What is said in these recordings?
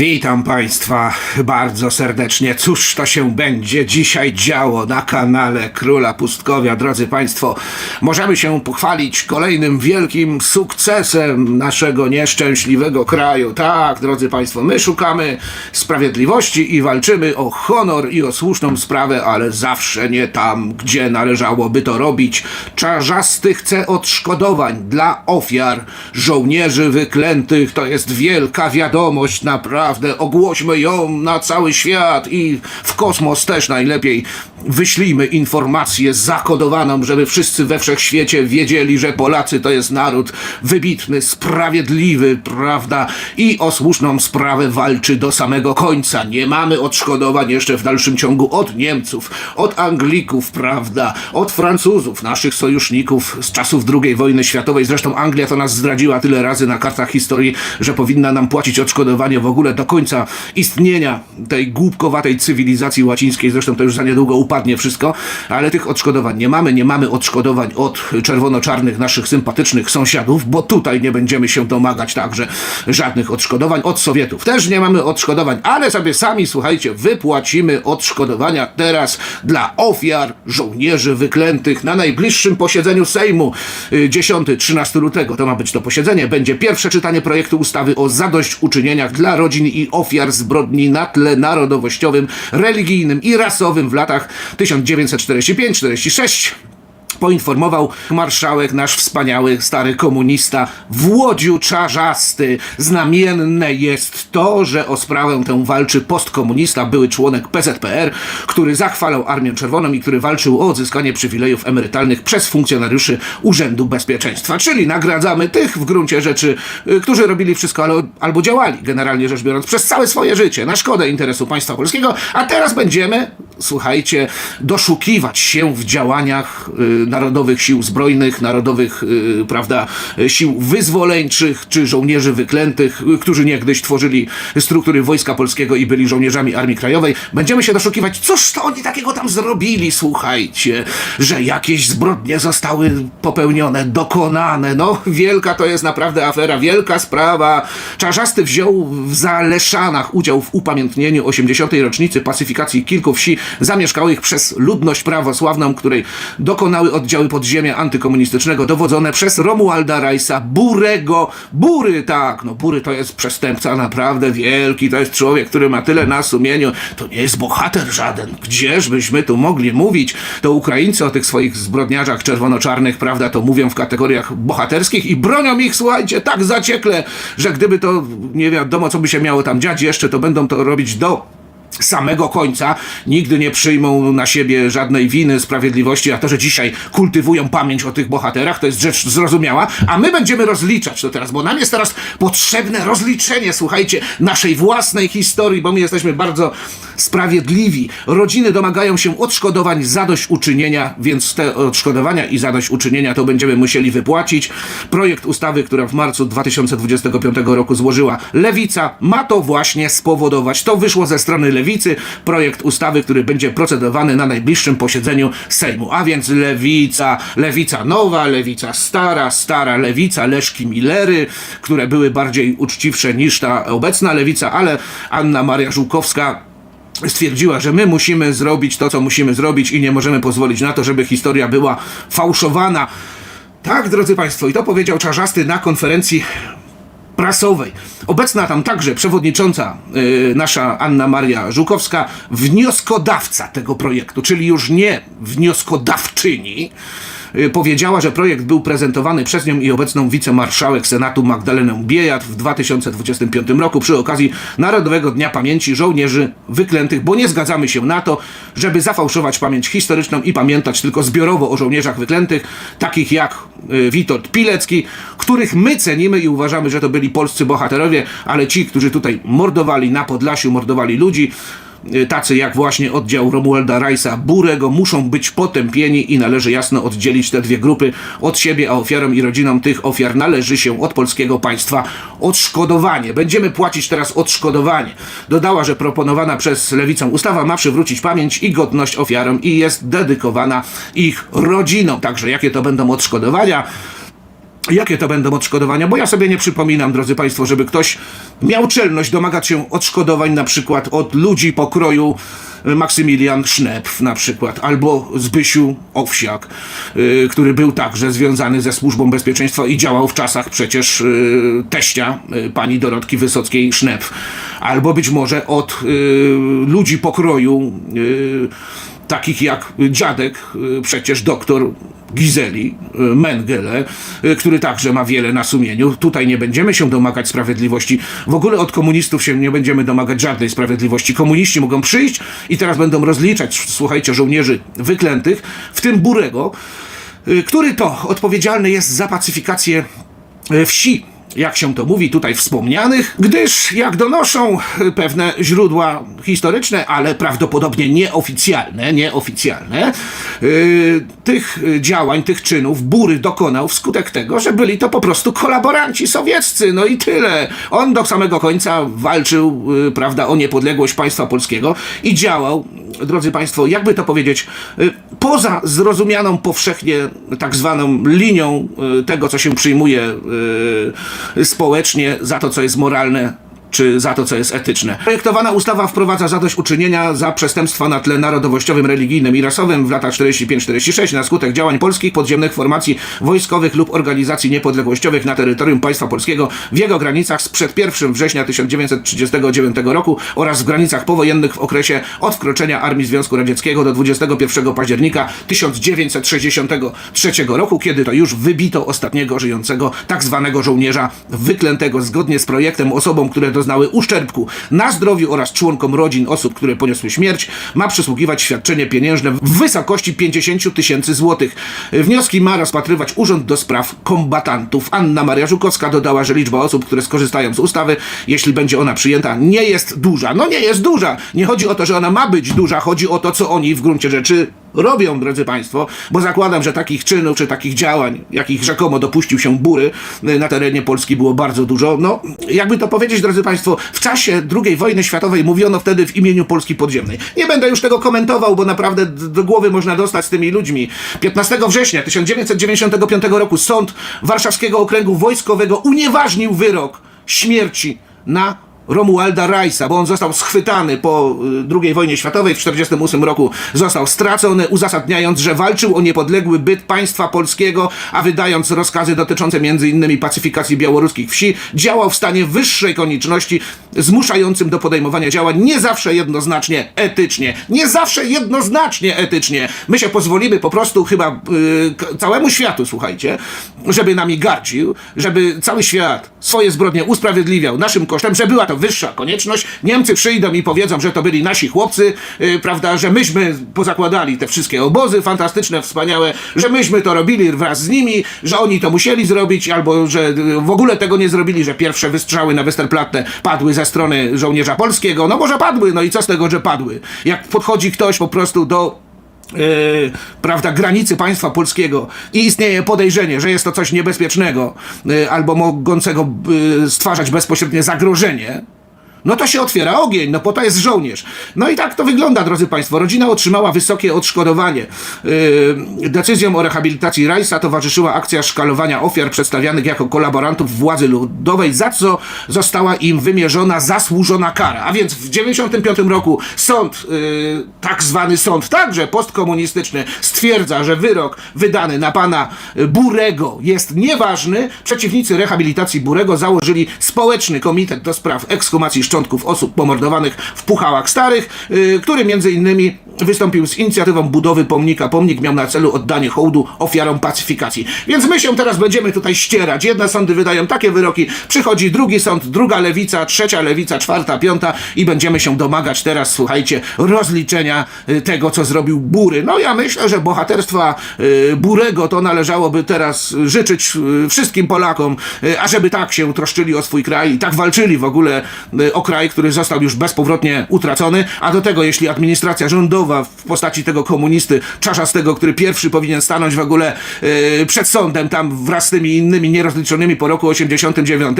Witam Państwa bardzo serdecznie. Cóż to się będzie dzisiaj działo na kanale Króla Pustkowia, drodzy Państwo? Możemy się pochwalić kolejnym wielkim sukcesem naszego nieszczęśliwego kraju. Tak, drodzy Państwo, my szukamy sprawiedliwości i walczymy o honor i o słuszną sprawę, ale zawsze nie tam, gdzie należałoby to robić. Czarzasty chce odszkodowań dla ofiar żołnierzy wyklętych. To jest wielka wiadomość, naprawdę. Ogłośmy ją na cały świat i w kosmos też najlepiej. Wyślijmy informację zakodowaną, żeby wszyscy we wszechświecie wiedzieli, że Polacy to jest naród wybitny, sprawiedliwy, prawda? I o słuszną sprawę walczy do samego końca. Nie mamy odszkodowań jeszcze w dalszym ciągu od Niemców, od Anglików, prawda? Od Francuzów, naszych sojuszników z czasów II wojny światowej. Zresztą Anglia to nas zdradziła tyle razy na kartach historii, że powinna nam płacić odszkodowanie w ogóle do końca istnienia tej głupkowatej cywilizacji łacińskiej. Zresztą to już za niedługo upadnie wszystko, ale tych odszkodowań nie mamy. Nie mamy odszkodowań od czerwono-czarnych naszych sympatycznych sąsiadów, bo tutaj nie będziemy się domagać także żadnych odszkodowań. Od Sowietów też nie mamy odszkodowań, ale sobie sami, słuchajcie, wypłacimy odszkodowania teraz dla ofiar żołnierzy wyklętych na najbliższym posiedzeniu Sejmu y, 10-13 lutego. To ma być to posiedzenie. Będzie pierwsze czytanie projektu ustawy o zadośćuczynieniach dla rodzin i ofiar zbrodni na tle narodowościowym, religijnym i rasowym w latach 1945-46 poinformował marszałek nasz wspaniały stary komunista Włodziu Czarzasty. Znamienne jest to, że o sprawę tę walczy postkomunista, były członek PZPR, który zachwalał Armię Czerwoną i który walczył o odzyskanie przywilejów emerytalnych przez funkcjonariuszy Urzędu Bezpieczeństwa. Czyli nagradzamy tych w gruncie rzeczy, y, którzy robili wszystko albo działali, generalnie rzecz biorąc, przez całe swoje życie na szkodę interesu państwa polskiego, a teraz będziemy, słuchajcie, doszukiwać się w działaniach y, narodowych sił zbrojnych, narodowych, y, prawda, sił wyzwoleńczych czy żołnierzy wyklętych, y, którzy niegdyś tworzyli struktury Wojska Polskiego i byli żołnierzami Armii Krajowej. Będziemy się doszukiwać, cóż to oni takiego tam zrobili, słuchajcie, że jakieś zbrodnie zostały popełnione, dokonane. No, wielka to jest naprawdę afera, wielka sprawa. Czarzasty wziął w Zaleszanach udział w upamiętnieniu 80. rocznicy pacyfikacji kilku wsi zamieszkałych przez ludność prawosławną, której dokonały oddziały podziemia antykomunistycznego dowodzone przez Romualda Rajsa Burego. Bury, tak, no Bury to jest przestępca naprawdę wielki, to jest człowiek, który ma tyle na sumieniu. To nie jest bohater żaden. Gdzież byśmy tu mogli mówić? To Ukraińcy o tych swoich zbrodniarzach czerwono-czarnych, prawda, to mówią w kategoriach bohaterskich i bronią ich, słuchajcie, tak zaciekle, że gdyby to nie wiadomo, co by się miało tam dziać jeszcze, to będą to robić do samego końca nigdy nie przyjmą na siebie żadnej winy, sprawiedliwości, a to, że dzisiaj kultywują pamięć o tych bohaterach, to jest rzecz zrozumiała, a my będziemy rozliczać to teraz, bo nam jest teraz potrzebne rozliczenie, słuchajcie, naszej własnej historii, bo my jesteśmy bardzo sprawiedliwi. Rodziny domagają się odszkodowań, zadośćuczynienia, więc te odszkodowania i zadośćuczynienia to będziemy musieli wypłacić. Projekt ustawy, która w marcu 2025 roku złożyła Lewica, ma to właśnie spowodować. To wyszło ze strony Lewicy, projekt ustawy, który będzie procedowany na najbliższym posiedzeniu Sejmu. A więc Lewica, Lewica nowa, Lewica stara, stara Lewica, Leszki Millery, które były bardziej uczciwsze niż ta obecna Lewica, ale Anna Maria Żółkowska stwierdziła, że my musimy zrobić to, co musimy zrobić i nie możemy pozwolić na to, żeby historia była fałszowana. Tak, drodzy Państwo, i to powiedział Czarzasty na konferencji prasowej. Obecna tam także przewodnicząca y, nasza Anna Maria Żukowska, wnioskodawca tego projektu, czyli już nie wnioskodawczyni, powiedziała, że projekt był prezentowany przez nią i obecną wicemarszałek Senatu Magdalenę Biejat w 2025 roku przy okazji Narodowego Dnia Pamięci Żołnierzy Wyklętych, bo nie zgadzamy się na to, żeby zafałszować pamięć historyczną i pamiętać tylko zbiorowo o żołnierzach wyklętych, takich jak y, Witold Pilecki, których my cenimy i uważamy, że to byli polscy bohaterowie, ale ci, którzy tutaj mordowali na Podlasiu, mordowali ludzi, y, tacy jak właśnie oddział Romualda Rajsa Burego muszą być potępieni i należy jasno oddzielić te dwie grupy od siebie, a ofiarom i rodzinom tych ofiar należy się od polskiego państwa odszkodowanie. Będziemy płacić teraz odszkodowanie. Dodała, że proponowana przez lewicę ustawa ma przywrócić pamięć i godność ofiarom i jest dedykowana ich rodzinom. Także jakie to będą odszkodowania? Jakie to będą odszkodowania? Bo ja sobie nie przypominam, drodzy Państwo, żeby ktoś miał czelność domagać się odszkodowań na przykład od ludzi pokroju Maksymilian Sznepf na przykład, albo Zbysiu Owsiak, y, który był także związany ze służbą bezpieczeństwa i działał w czasach przecież y, teścia y, pani Dorotki Wysockiej Sznepf, albo być może od y, ludzi pokroju y, takich jak dziadek, y, przecież doktor Gizeli, y, Mengele, y, który także ma wiele na sumieniu. Tutaj nie będziemy się domagać sprawiedliwości. W ogóle od komunistów się nie będziemy domagać żadnej sprawiedliwości. Komuniści mogą przyjść i teraz będą rozliczać, słuchajcie, żołnierzy wyklętych, w tym Burego, y, który to odpowiedzialny jest za pacyfikację wsi jak się to mówi tutaj wspomnianych, gdyż jak donoszą pewne źródła historyczne, ale prawdopodobnie nieoficjalne, nieoficjalne, yy, tych działań, tych czynów Bury dokonał wskutek tego, że byli to po prostu kolaboranci sowieccy, no i tyle. On do samego końca walczył, yy, prawda, o niepodległość państwa polskiego i działał, drodzy państwo, jakby to powiedzieć, yy, poza zrozumianą powszechnie tak zwaną linią yy, tego, co się przyjmuje yy, społecznie za to, co jest moralne czy za to, co jest etyczne. Projektowana ustawa wprowadza zadośćuczynienia za przestępstwa na tle narodowościowym, religijnym i rasowym w latach 45-46 na skutek działań polskich podziemnych formacji wojskowych lub organizacji niepodległościowych na terytorium państwa polskiego w jego granicach sprzed 1 września 1939 roku oraz w granicach powojennych w okresie od wkroczenia Armii Związku Radzieckiego do 21 października 1963 roku, kiedy to już wybito ostatniego żyjącego tak zwanego żołnierza wyklętego zgodnie z projektem osobom, które doznały uszczerbku na zdrowiu oraz członkom rodzin osób, które poniosły śmierć, ma przysługiwać świadczenie pieniężne w wysokości 50 tysięcy złotych. Wnioski ma rozpatrywać Urząd do Spraw Kombatantów. Anna Maria Żukowska dodała, że liczba osób, które skorzystają z ustawy, jeśli będzie ona przyjęta, nie jest duża. No nie jest duża. Nie chodzi o to, że ona ma być duża, chodzi o to, co oni w gruncie rzeczy robią, drodzy Państwo, bo zakładam, że takich czynów czy takich działań, jakich rzekomo dopuścił się Bury y, na terenie Polski było bardzo dużo. No, jakby to powiedzieć, drodzy Państwo, w czasie II wojny światowej mówiono wtedy w imieniu Polski Podziemnej. Nie będę już tego komentował, bo naprawdę do głowy można dostać z tymi ludźmi. 15 września 1995 roku Sąd Warszawskiego Okręgu Wojskowego unieważnił wyrok śmierci na Romualda Rajsa, bo on został schwytany po y, II wojnie światowej w 1948 roku, został stracony, uzasadniając, że walczył o niepodległy byt państwa polskiego, a wydając rozkazy dotyczące m.in. pacyfikacji białoruskich wsi, działał w stanie wyższej konieczności, zmuszającym do podejmowania działań nie zawsze jednoznacznie etycznie. Nie zawsze jednoznacznie etycznie. My się pozwolimy po prostu chyba y, k- całemu światu, słuchajcie, żeby nami gardził, żeby cały świat swoje zbrodnie usprawiedliwiał naszym kosztem, że była to wyższa konieczność. Niemcy przyjdą i powiedzą, że to byli nasi chłopcy, yy, prawda, że myśmy pozakładali te wszystkie obozy fantastyczne, wspaniałe, że myśmy to robili wraz z nimi, że oni to musieli zrobić, albo że yy, w ogóle tego nie zrobili, że pierwsze wystrzały na Westerplatte padły ze strony żołnierza polskiego. No może padły, no i co z tego, że padły? Jak podchodzi ktoś po prostu do yy, prawda, granicy państwa polskiego i istnieje podejrzenie, że jest to coś niebezpiecznego yy, albo mogącego yy, stwarzać bezpośrednie zagrożenie, no to się otwiera ogień, no po to jest żołnierz. No i tak to wygląda, drodzy Państwo. Rodzina otrzymała wysokie odszkodowanie. Yy, o rehabilitacji Rajsa towarzyszyła akcja szkalowania ofiar przedstawianych jako kolaborantów władzy ludowej, za co została im wymierzona zasłużona kara. A więc w 1995 roku sąd, yy, tak zwany sąd, także postkomunistyczny, stwierdza, że wyrok wydany na pana Burego jest nieważny. Przeciwnicy rehabilitacji Burego założyli społeczny komitet do spraw ekshumacji szczątków osób pomordowanych w Puchałach Starych, yy, który między innymi wystąpił z inicjatywą budowy pomnika. Pomnik miał na celu oddanie hołdu ofiarom pacyfikacji. Więc my się teraz będziemy tutaj ścierać. Jedne sądy wydają takie wyroki, przychodzi drugi sąd, druga lewica, trzecia lewica, czwarta, piąta i będziemy się domagać teraz, słuchajcie, rozliczenia y, tego, co zrobił Bury. No ja myślę, że bohaterstwa y, Burego to należałoby teraz życzyć y, wszystkim Polakom, y, ażeby tak się troszczyli o swój kraj i tak walczyli w ogóle y, o kraj, który został już bezpowrotnie utracony, a do tego jeśli administracja rządowa w postaci tego komunisty czarzastego, który pierwszy powinien stanąć w ogóle yy, przed sądem tam wraz z tymi innymi nierozliczonymi po roku 89,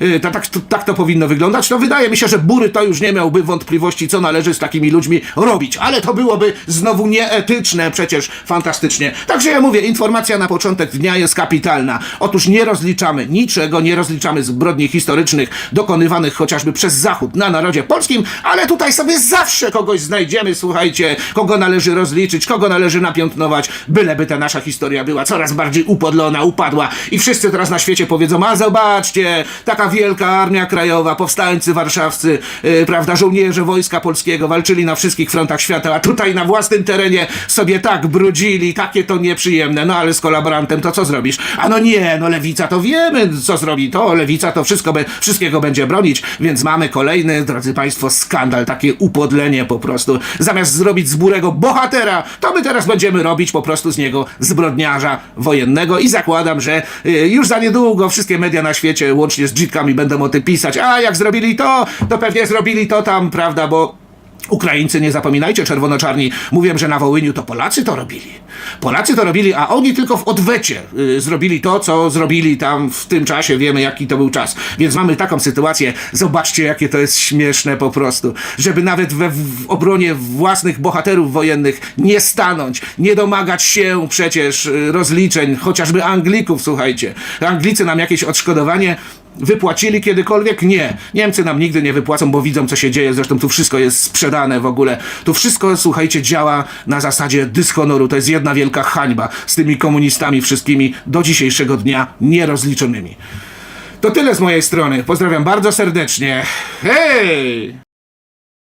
yy, to, tak, to, tak to powinno wyglądać, to wydaje mi się, że Bury to już nie miałby wątpliwości, co należy z takimi ludźmi robić, ale to byłoby znowu nieetyczne, przecież fantastycznie. Także ja mówię, informacja na początek dnia jest kapitalna. Otóż nie rozliczamy niczego, nie rozliczamy zbrodni historycznych dokonywanych chociażby przez Zachód na narodzie polskim, ale tutaj sobie zawsze kogoś znajdziemy, słuchajcie, kogo należy rozliczyć, kogo należy napiętnować, byleby ta nasza historia była coraz bardziej upodlona, upadła. I wszyscy teraz na świecie powiedzą, a zobaczcie, taka wielka armia krajowa, powstańcy warszawscy, yy, prawda, żołnierze wojska polskiego walczyli na wszystkich frontach świata, a tutaj na własnym terenie sobie tak brudzili, takie to nieprzyjemne, no ale z kolaborantem to co zrobisz? A no nie, no lewica to wiemy, co zrobi. To, lewica to wszystko be, wszystkiego będzie bronić, więc mamy kolejny, drodzy państwo, skandal, takie upodlenie po prostu. Zamiast zrobić z Burego bohatera, to my teraz będziemy robić po prostu z niego zbrodniarza wojennego i zakładam, że y, już za niedługo wszystkie media na świecie, łącznie z dzitkami, będą o tym pisać, a jak zrobili to, to pewnie zrobili to tam, prawda, bo Ukraińcy, nie zapominajcie, czerwono-czarni że na Wołyniu to Polacy to robili. Polacy to robili, a oni tylko w odwecie y, zrobili to, co zrobili tam w tym czasie. Wiemy, jaki to był czas. Więc mamy taką sytuację. Zobaczcie, jakie to jest śmieszne po prostu. Żeby nawet we, w obronie własnych bohaterów wojennych nie stanąć, nie domagać się przecież y, rozliczeń, chociażby Anglików, słuchajcie. Anglicy nam jakieś odszkodowanie wypłacili kiedykolwiek? Nie. Niemcy nam nigdy nie wypłacą, bo widzą, co się dzieje. Zresztą tu wszystko jest sprzedane w ogóle. Tu wszystko, słuchajcie, działa na zasadzie dyshonoru. To jest jedna wielka hańba z tymi komunistami wszystkimi do dzisiejszego dnia nierozliczonymi. To tyle z mojej strony. Pozdrawiam bardzo serdecznie. Hej!